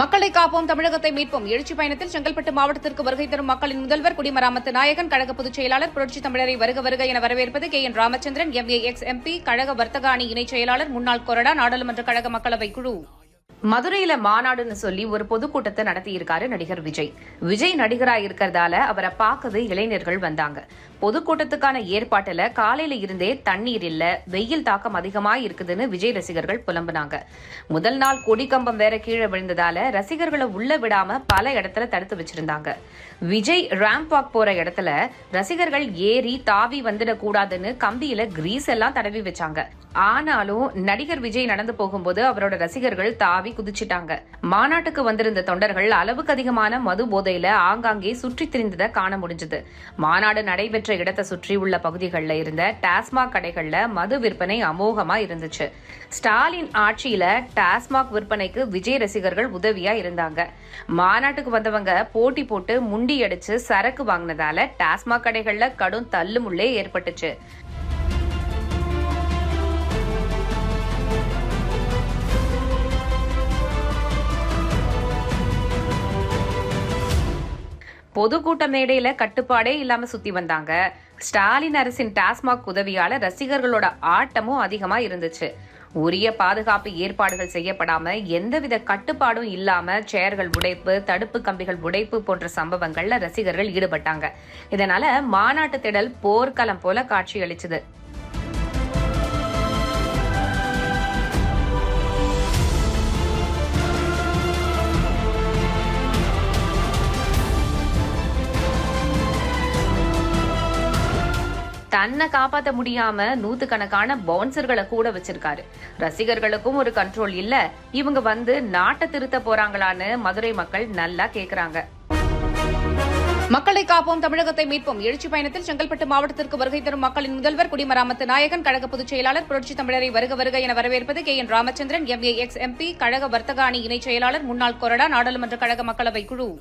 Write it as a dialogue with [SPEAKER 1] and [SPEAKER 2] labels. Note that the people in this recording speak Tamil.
[SPEAKER 1] மக்களை காப்போம் தமிழகத்தை மீட்போம். எழுச்சி பயணத்தில் செங்கல்பட்டு மாவட்டத்திற்கு வருகை தரும் மக்களின் முதல்வர் குடிமராமத்து நாயகன் கழக பொதுச் செயலாளர் புரட்சி தமிழரை வருக வருக என வரவேற்பது K. N. Ramachandran MA ex. MP கழக வர்த்தக அணி இணைச் செயலாளர் முன்னாள் கொறடா நாடாளுமன்ற கழக மக்களவை குழு. மதுரையில மாநாடுன்னு சொல்லி ஒரு பொதுக்கூட்டத்தை நடத்தியிருக்காரு நடிகர் விஜய். விஜய் நடிகரா இருக்கிறதால அவரை பார்க்கவே இளைஞர்கள் வந்தாங்க. பொதுக்கூட்டத்துக்கான ஏற்பாட்டுல காலையில இருந்தே தண்ணீர் இல்ல வெயில் தாக்கம் அதிகமா இருக்குதுன்னு விஜய் ரசிகர்கள் புலம்புனாங்க. முதல் நாள் கொடி கம்பம் வேற கீழே விழுந்ததால ரசிகர்களை உள்ள விடாம பல இடத்துல தடுத்து வச்சிருந்தாங்க. விஜய் ரேம்ப் வாக் போற இடத்துல ரசிகர்கள் ஏறி தாவி வந்துடக்கூடாதுன்னு கம்பியில கிரீஸ் எல்லாம் தடவி வச்சாங்க. ஆனாலும் நடிகர் விஜய் நடந்து போகும்போது அவரோட ரசிகர்கள் தாவி குதிச்சிட்டாங்க. மாநாட்டுக்கு வந்திருந்த தொண்டர்கள் அளவுக்கு அதிகமான மது போதையில ஆங்காங்கே சுற்றி திரிந்ததை காண முடிஞ்சது. மாநாடு நடைபெற்ற இடத்தை சுற்றி உள்ள பகுதிகளில் இருந்த டாஸ்மாக் கடைகள்ல மது விற்பனை அமோகமா இருந்துச்சு. ஸ்டாலின் ஆட்சியில டாஸ்மாக் விற்பனைக்கு விஜய் ரசிகர்கள் உதவியா இருந்தாங்க. மாநாட்டுக்கு வந்தவங்க போட்டி போட்டு முண்டி அடிச்சு சரக்கு வாங்கினதால டாஸ்மாக் கடைகள்ல கடும் தள்ளுமுள்ளே ஏற்பட்டுச்சு. பொதுக்கூட்ட மேடையில கட்டுப்பாடே இல்லாம சுத்தி வந்தாங்க. ஸ்டாலின் அரசின் டாஸ்மாக் உதவியால ரசிகர்களோட ஆட்டமும் அதிகமா இருந்துச்சு. உரிய பாதுகாப்பு ஏற்பாடுகள் செய்யப்படாம எந்தவித கட்டுப்பாடும் இல்லாம சேர்கள் உடைப்பு தடுப்பு கம்பிகள் உடைப்பு போன்ற சம்பவங்கள்ல ரசிகர்கள் ஈடுபட்டாங்க. இதனால மாநாட்டு திடல் போர்க்களம் போல காட்சியளிச்சது. தன்னை காப்பாத்த முடியாம நூத்துக்கணக்கான பவுன்சர்களை கூட வச்சிருக்காரு. ரசிகர்களுக்கும் ஒரு கண்ட்ரோல் இல்ல. இவங்க வந்து நாட்டை திருத்த போறாங்களான்னு மதுரை மக்கள் நல்லா கேக்குறாங்க. மக்களை காப்போம் தமிழகத்தை மீட்போம். எழுச்சி பயணத்தில் செங்கல்பட்டு மாவட்டத்திற்கு வருகை தரும் மக்களின் முதல்வர் குடிமராமத்து நாயகன் கழக பொதுச் செயலாளர் புரட்சி தமிழரை வருக வருக என வரவேற்பது K. N. Ramachandran MA ex. MP கழக வர்த்தக அணி இணைச் செயலாளர் முன்னாள் கொறடா நாடாளுமன்ற கழக மக்களவை குழு.